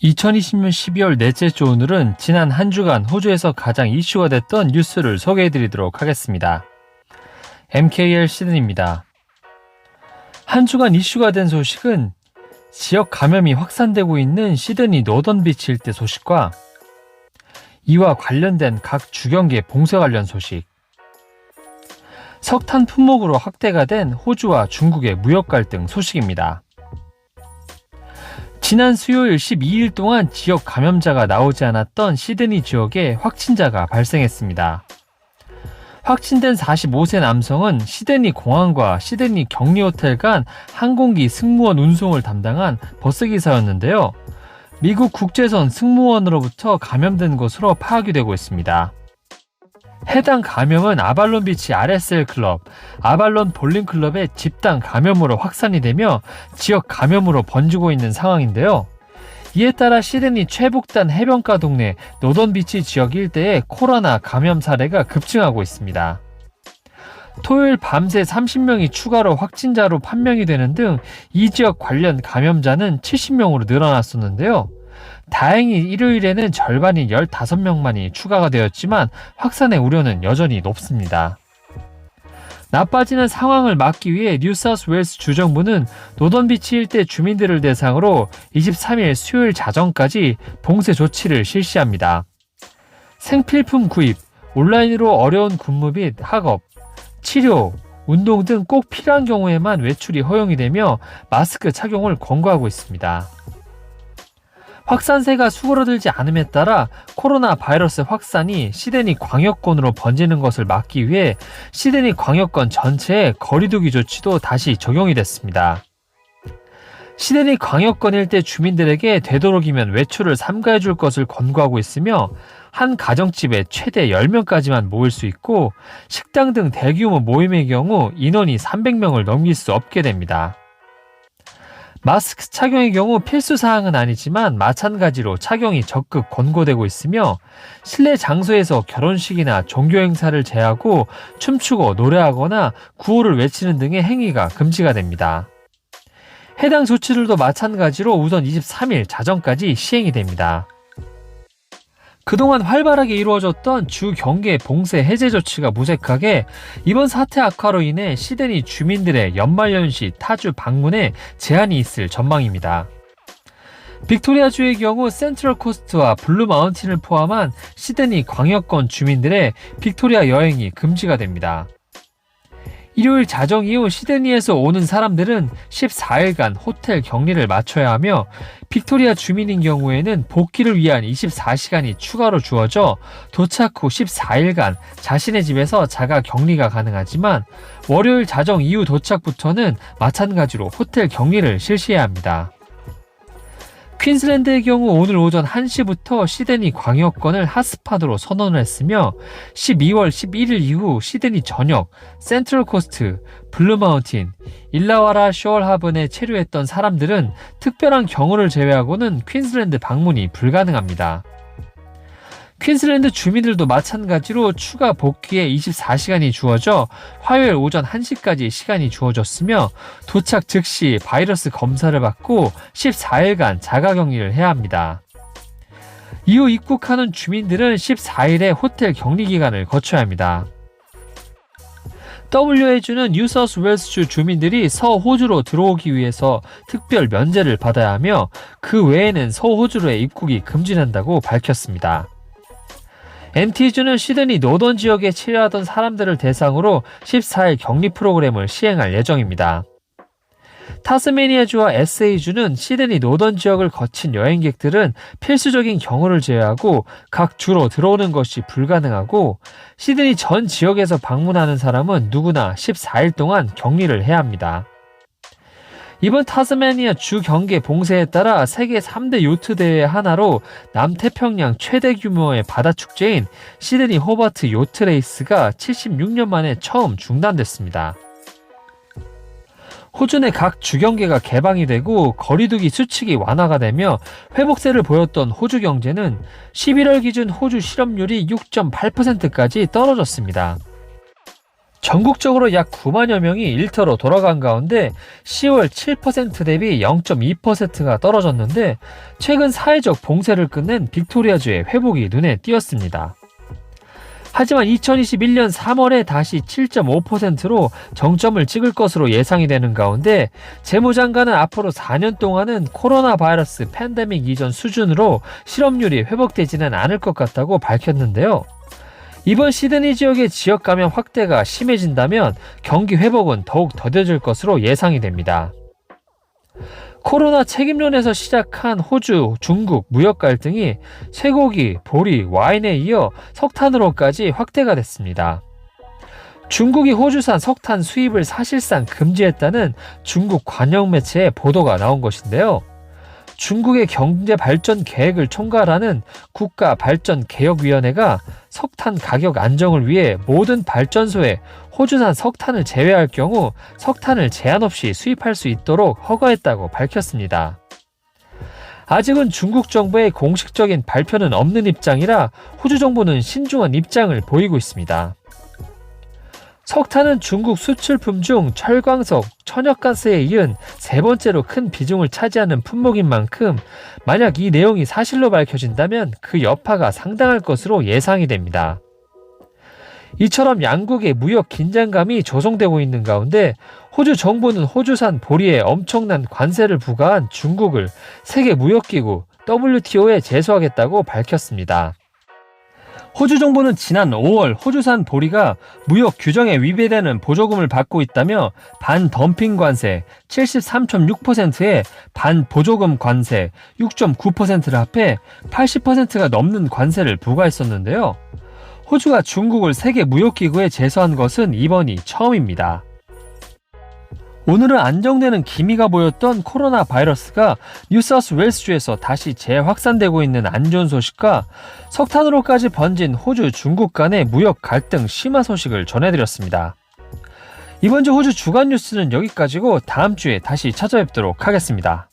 2020년 12월 넷째 주 오늘은 지난 한 주간 호주에서 가장 이슈가 됐던 뉴스를 소개해 드리도록 하겠습니다. MKL 시드니입니다. 한 주간 이슈가 된 소식은 지역 감염이 확산되고 있는 시드니 노던비치 일대 소식과 이와 관련된 각 주경계 봉쇄 관련 소식, 석탄 품목으로 확대가 된 호주와 중국의 무역 갈등 소식입니다. 지난 수요일 12일 동안 지역 감염자가 나오지 않았던 시드니 지역에 확진자가 발생했습니다. 확진된 45세 남성은 시드니 공항과 시드니 격리 호텔 간 항공기 승무원 운송을 담당한 버스기사였는데요. 미국 국제선 승무원으로부터 감염된 것으로 파악이 되고 있습니다. 해당 감염은 아발론 비치 RSL 클럽, 아발론 볼링 클럽의 집단 감염으로 확산이 되며 지역 감염으로 번지고 있는 상황인데요. 이에 따라 시드니 최북단 해변가 동네 노던 비치 지역 일대에 코로나 감염 사례가 급증하고 있습니다. 토요일 밤새 30명이 추가로 확진자로 판명이 되는 등 이 지역 관련 감염자는 70명으로 늘어났었는데요. 다행히 일요일에는 절반인 15명만이 추가가 되었지만 확산의 우려는 여전히 높습니다. 나빠지는 상황을 막기 위해 뉴사우스 웨일스 주정부는 노던비치 일대 주민들을 대상으로 23일 수요일 자정까지 봉쇄 조치를 실시합니다. 생필품 구입, 온라인으로 어려운 근무 및 학업, 치료, 운동 등 꼭 필요한 경우에만 외출이 허용이 되며 마스크 착용을 권고하고 있습니다. 확산세가 수그러들지 않음에 따라 코로나 바이러스 확산이 시드니 광역권으로 번지는 것을 막기 위해 시드니 광역권 전체에 거리두기 조치도 다시 적용이 됐습니다. 시드니 광역권 일대 주민들에게 되도록이면 외출을 삼가해 줄 것을 권고하고 있으며 한 가정집에 최대 10명까지만 모일 수 있고 식당 등 대규모 모임의 경우 인원이 300명을 넘길 수 없게 됩니다. 마스크 착용의 경우 필수 사항은 아니지만 마찬가지로 착용이 적극 권고되고 있으며 실내 장소에서 결혼식이나 종교 행사를 제하고 춤추고 노래하거나 구호를 외치는 등의 행위가 금지가 됩니다. 해당 조치들도 마찬가지로 우선 23일 자정까지 시행이 됩니다. 그동안 활발하게 이루어졌던 주 경계 봉쇄 해제 조치가 무색하게 이번 사태 악화로 인해 시드니 주민들의 연말연시 타주 방문에 제한이 있을 전망입니다. 빅토리아주의 경우 센트럴 코스트와 블루 마운틴을 포함한 시드니 광역권 주민들의 빅토리아 여행이 금지가 됩니다. 일요일 자정 이후 시드니에서 오는 사람들은 14일간 호텔 격리를 마쳐야 하며 빅토리아 주민인 경우에는 복귀를 위한 24시간이 추가로 주어져 도착 후 14일간 자신의 집에서 자가 격리가 가능하지만 월요일 자정 이후 도착부터는 마찬가지로 호텔 격리를 실시해야 합니다. 퀸슬랜드의 경우 오늘 오전 1시부터 시드니 광역권을 핫스팟으로 선언을 했으며 12월 11일 이후 시드니 전역, 센트럴 코스트, 블루마운틴, 일라와라 쇼얼하븐에 체류했던 사람들은 특별한 경우를 제외하고는 퀸슬랜드 방문이 불가능합니다. 퀸슬랜드 주민들도 마찬가지로 추가 복귀에 24시간이 주어져 화요일 오전 1시까지 시간이 주어졌으며 도착 즉시 바이러스 검사를 받고 14일간 자가 격리를 해야 합니다. 이후 입국하는 주민들은 14일에 호텔 격리 기간을 거쳐야 합니다. WH는 뉴사우스 웨일스주 주민들이 서호주로 들어오기 위해서 특별 면제를 받아야 하며 그 외에는 서호주로의 입국이 금지된다고 밝혔습니다. MT주는 시드니 노던 지역에 체류하던 사람들을 대상으로 14일 격리 프로그램을 시행할 예정입니다. 타스메니아주와 SA주는 시드니 노던 지역을 거친 여행객들은 필수적인 경우를 제외하고 각 주로 들어오는 것이 불가능하고 시드니 전 지역에서 방문하는 사람은 누구나 14일 동안 격리를 해야 합니다. 이번 타스메니아 주 경계 봉쇄에 따라 세계 3대 요트 대회 하나로 남태평양 최대 규모의 바다 축제인 시드니 호버트 요트 레이스가 76년 만에 처음 중단됐습니다. 호주 내 각 주경계가 개방이 되고 거리두기 수칙이 완화가 되며 회복세를 보였던 호주 경제는 11월 기준 호주 실업률이 6.8%까지 떨어졌습니다. 전국적으로 약 9만여 명이 일터로 돌아간 가운데 10월 7% 대비 0.2%가 떨어졌는데 최근 사회적 봉쇄를 끝낸 빅토리아주의 회복이 눈에 띄었습니다. 하지만 2021년 3월에 다시 7.5%로 정점을 찍을 것으로 예상이 되는 가운데 재무장관은 앞으로 4년 동안은 코로나 바이러스 팬데믹 이전 수준으로 실업률이 회복되지는 않을 것 같다고 밝혔는데요. 이번 시드니 지역의 지역 감염 확대가 심해진다면 경기 회복은 더욱 더뎌질 것으로 예상이 됩니다. 코로나 책임론에서 시작한 호주, 중국 무역 갈등이 쇠고기, 보리, 와인에 이어 석탄으로까지 확대가 됐습니다. 중국이 호주산 석탄 수입을 사실상 금지했다는 중국 관영 매체의 보도가 나온 것인데요. 중국의 경제 발전 계획을 총괄하는 국가 발전 개혁위원회가 석탄 가격 안정을 위해 모든 발전소에 호주산 석탄을 제외할 경우 석탄을 제한 없이 수입할 수 있도록 허가했다고 밝혔습니다. 아직은 중국 정부의 공식적인 발표는 없는 입장이라 호주 정부는 신중한 입장을 보이고 있습니다. 석탄은 중국 수출품 중 철광석, 천연가스에 이은 세 번째로 큰 비중을 차지하는 품목인 만큼 만약 이 내용이 사실로 밝혀진다면 그 여파가 상당할 것으로 예상이 됩니다. 이처럼 양국의 무역 긴장감이 조성되고 있는 가운데 호주 정부는 호주산 보리에 엄청난 관세를 부과한 중국을 세계 무역기구 WTO에 제소하겠다고 밝혔습니다. 호주 정부는 지난 5월 호주산 보리가 무역 규정에 위배되는 보조금을 받고 있다며 반덤핑 관세 73.6%에 반보조금 관세 6.9%를 합해 80%가 넘는 관세를 부과했었는데요. 호주가 중국을 세계 무역기구에 제소한 것은 이번이 처음입니다. 오늘은 안정되는 기미가 보였던 코로나 바이러스가 뉴사우스 웨일스주에서 다시 재확산되고 있는 안 좋은 소식과 석탄으로까지 번진 호주 중국 간의 무역 갈등 심화 소식을 전해드렸습니다. 이번 주 호주 주간 뉴스는 여기까지고 다음 주에 다시 찾아뵙도록 하겠습니다.